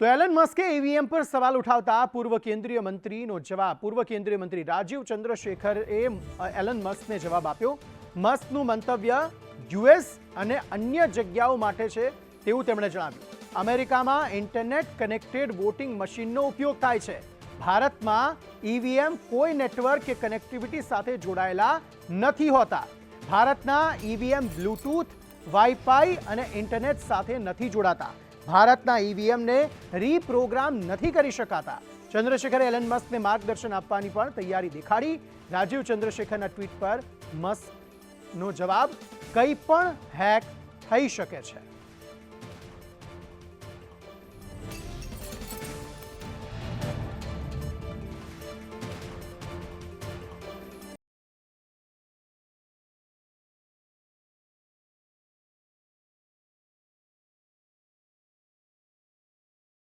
તો Allan Maske EVM પર સવાલ ઉઠાવતા પૂર્વ કેન્દ્રીય મંત્રીનો જવાબ. પૂર્વ કેન્દ્રીય મંત્રી રાજીવ ચંદ્રશેખરે એલન મસ્કને જવાબ આપ્યો. મસ્કનું મંતવ્ય યુએસ અને અન્ય જગ્યાઓ માટે છે તેવું તેમણે જણાવ્યું. અમેરિકામાં ઇન્ટરનેટ કનેક્ટેડ વોટિંગ મશીનનો ઉપયોગ થાય છે. ભારતમાં ઈવીએમ કોઈ નેટવર્ક કે કનેક્ટિવિટી સાથે જોડાયેલા નથી હોતા. ભારતના ઈવીએમ બ્લૂટૂથ વાઈફાઈ અને ઇન્ટરનેટ સાથે નથી જોડાતા. ભારતના ઈવીએમને રીપ્રોગ્રામ નથી કરી શકાતા. ચંદ્રશેખરે એલન મસ્કને માર્ગદર્શન આપવાની પણ તૈયારી દેખાડી. રાજીવ ચંદ્રશેખરના ટ્વીટ પર મસ્કનો જવાબ કંઈ પણ હેક થઈ શકે છે.